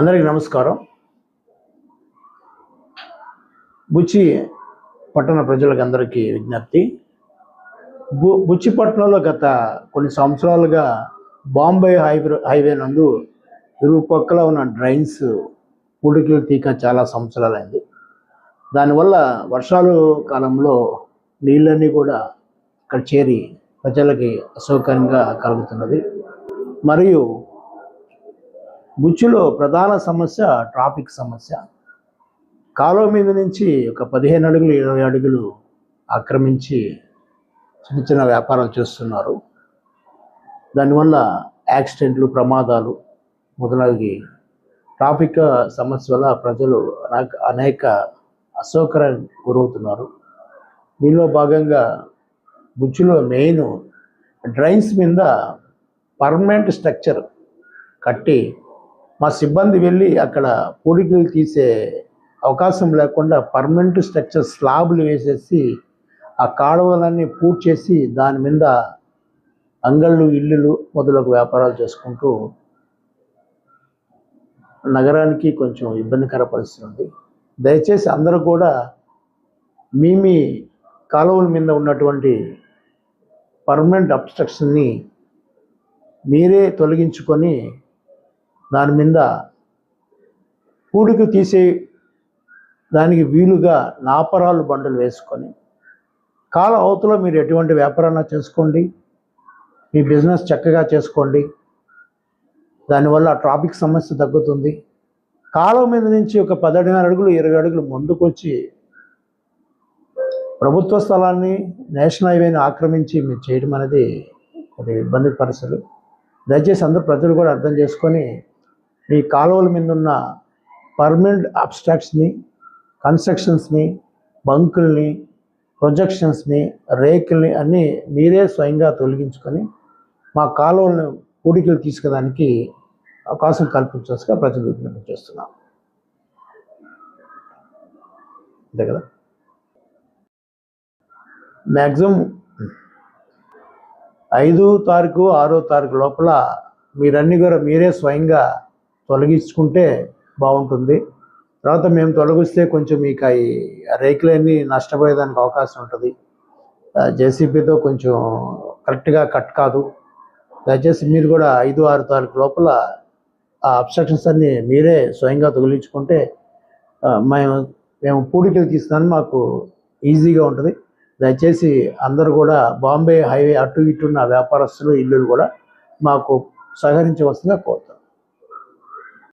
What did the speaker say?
అందరికీ నమస్కారం. బుచ్చి పట్టణ ప్రజలకు అందరికీ విజ్ఞప్తి. బు బుచ్చిపట్నంలో గత కొన్ని సంవత్సరాలుగా బాంబే హైవే హైవే నందు ఇరుపక్కల ఉన్న డ్రైన్స్ పూడికలు తీక చాలా సంవత్సరాలైంది. దానివల్ల వర్షాలు కాలంలో నీళ్ళన్నీ కూడా ఇక్కడ చేరి ప్రజలకి అసౌకర్యంగా కలుగుతున్నది. మరియు బుచ్చులో ప్రధాన సమస్య ట్రాఫిక్ సమస్య. కాలువ మీద నుంచి ఒక పదిహేను అడుగులు ఇరవై అడుగులు ఆక్రమించి చిన్న చిన్న వ్యాపారాలు చేస్తున్నారు. దానివల్ల యాక్సిడెంట్లు ప్రమాదాలు మొదలవి ట్రాఫిక్ సమస్య వల్ల ప్రజలు అనేక అనేక అసౌకర్యానికి గురవుతున్నారు. దీనిలో భాగంగా బుచ్చులో మెయిన్ డ్రైన్స్ మీద పర్మనెంట్ స్ట్రక్చర్ కట్టి మా సిబ్బంది వెళ్ళి అక్కడ పూడికలు తీసే అవకాశం లేకుండా పర్మనెంట్ స్ట్రక్చర్ స్లాబ్లు వేసేసి ఆ కాలువలన్నీ పూర్తి చేసి దాని మీద అంగళ్ళు ఇల్లులు మొదలగు వ్యాపారాలు చేసుకుంటూ నగరానికి కొంచెం ఇబ్బందికర పరిస్థితి ఉంది. దయచేసి అందరూ కూడా మీ మీ కాలువల మీద ఉన్నటువంటి పర్మనెంట్ అబ్స్ట్రక్షన్ని మీరే తొలగించుకొని దాని మీద కూడుకు తీసే దానికి వీలుగా నాపరాలు బండలు వేసుకొని కాల అవతలో మీరు ఎటువంటి వ్యాపారాన్ని చేసుకోండి మీ బిజినెస్ చక్కగా చేసుకోండి దానివల్ల ట్రాఫిక్ సమస్య తగ్గుతుంది. కాలం మీద నుంచి ఒక పదిహేను అడుగులు ఇరవై అడుగులు ముందుకొచ్చి ప్రభుత్వ స్థలాన్ని నేషనల్ హైవేని ఆక్రమించి మీరు చేయడం అనేది కొద్దిగా ఇబ్బంది పరిస్థితులు. దయచేసి అందరూ ప్రజలు కూడా అర్థం చేసుకొని మీ కాలువల మీద ఉన్న పర్మనెంట్ అబ్స్ట్రాక్ట్స్ని కన్స్ట్రక్షన్స్ని బంకుల్ని ప్రొజెక్షన్స్ని రేకుల్ని అన్నీ మీరే స్వయంగా తొలగించుకొని మా కాలువలను కూడికలు తీసుకెళ్ళడానికి అవకాశం కల్పించవలసిగా ప్రజలు విజ్ఞప్తి చేస్తున్నాం అంతే కదా? మ్యాక్సిమం ఐదు తారీఖు ఆరో తారీఖు లోపల మీరన్నీ కూడా మీరే స్వయంగా తొలగించుకుంటే బాగుంటుంది. తర్వాత మేము తొలగిస్తే కొంచెం మీకు ఈ రేకులన్నీ నష్టపోయేదానికి అవకాశం ఉంటుంది. జేసీబీతో కొంచెం కరెక్ట్గా కట్ కాదు. దయచేసి మీరు కూడా ఐదు ఆరు తారీఖు లోపల ఆ అబ్స్ట్రక్షన్స్ అన్నీ మీరే స్వయంగా తొలగించుకుంటే మేము మేము పూడికలు తీస్తున్నాను మాకు ఈజీగా ఉంటుంది. దయచేసి అందరూ కూడా బాంబే హైవే అటు ఇటు ఉన్న వ్యాపారస్తులు ఇల్లులు కూడా మాకు సహకరించవలసిందిగా కోరుతాం